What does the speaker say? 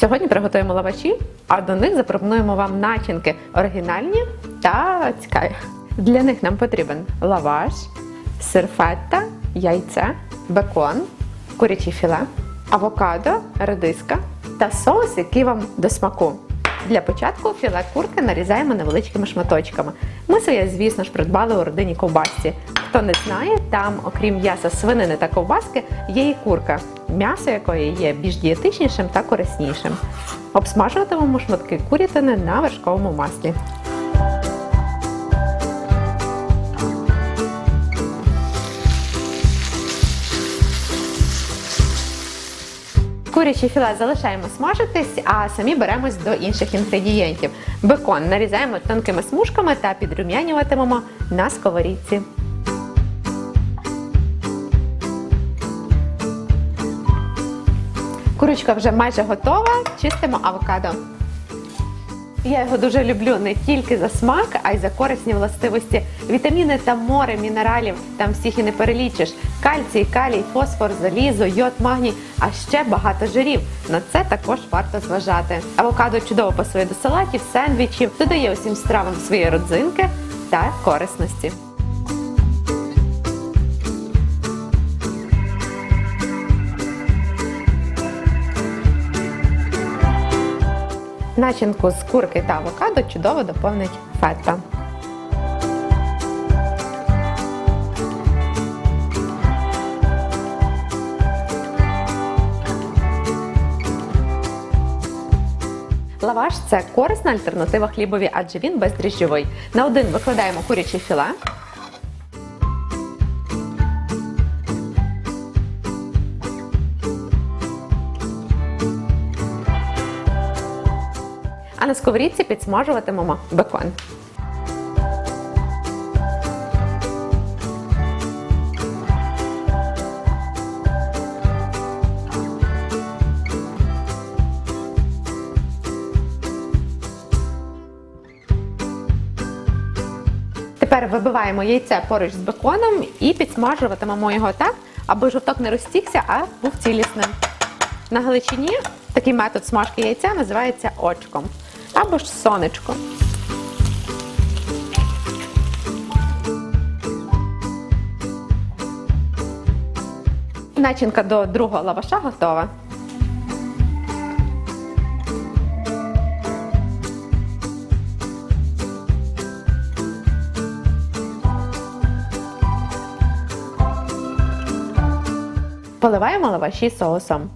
Сьогодні приготуємо лаваші, а до них запропонуємо вам начинки оригінальні та цікаві. Для них нам потрібен лаваш, сир фетта, яйце, бекон, куряче філе, авокадо, редиска та соус, який вам до смаку. Для початку філе курки нарізаємо невеличкими шматочками. Ми своє, звісно ж, придбали у родині ковбасці. Хто не знає, там, окрім м'яса свинини та ковбаски, є і курка, м'ясо якої є більш дієтичнішим та кориснішим. Обсмажуватимемо шматки курятини на вершковому маслі. Куряче філе залишаємо смажитись, а самі беремось до інших інгредієнтів. Бекон нарізаємо тонкими смужками та підрум'янюватимемо на сковорідці. Курочка вже майже готова. Чистимо авокадо. Я його дуже люблю не тільки за смак, а й за корисні властивості. Вітаміни та море мінералів там всіх і не перелічиш. Кальцій, калій, фосфор, залізо, йод, магній, а ще багато жирів. На це також варто зважати. Авокадо чудово пасує до салатів, сендвічів, додає усім стравам свої родзинки та корисності. Начинку з курки та авокадо чудово доповнить фета. Лаваш це корисна альтернатива хлібові, адже він бездріжджовий. На один викладаємо куряче філе. На сковорідці підсмажуватимемо бекон. Тепер вибиваємо яйце поруч з беконом і підсмажуватимемо його так, аби жовток не розтікся, а був цілісним. На Галичині такий метод смажки яйця називається очком або ж сонечко. Начинка до другого лаваша готова. Поливаємо лаваші соусом.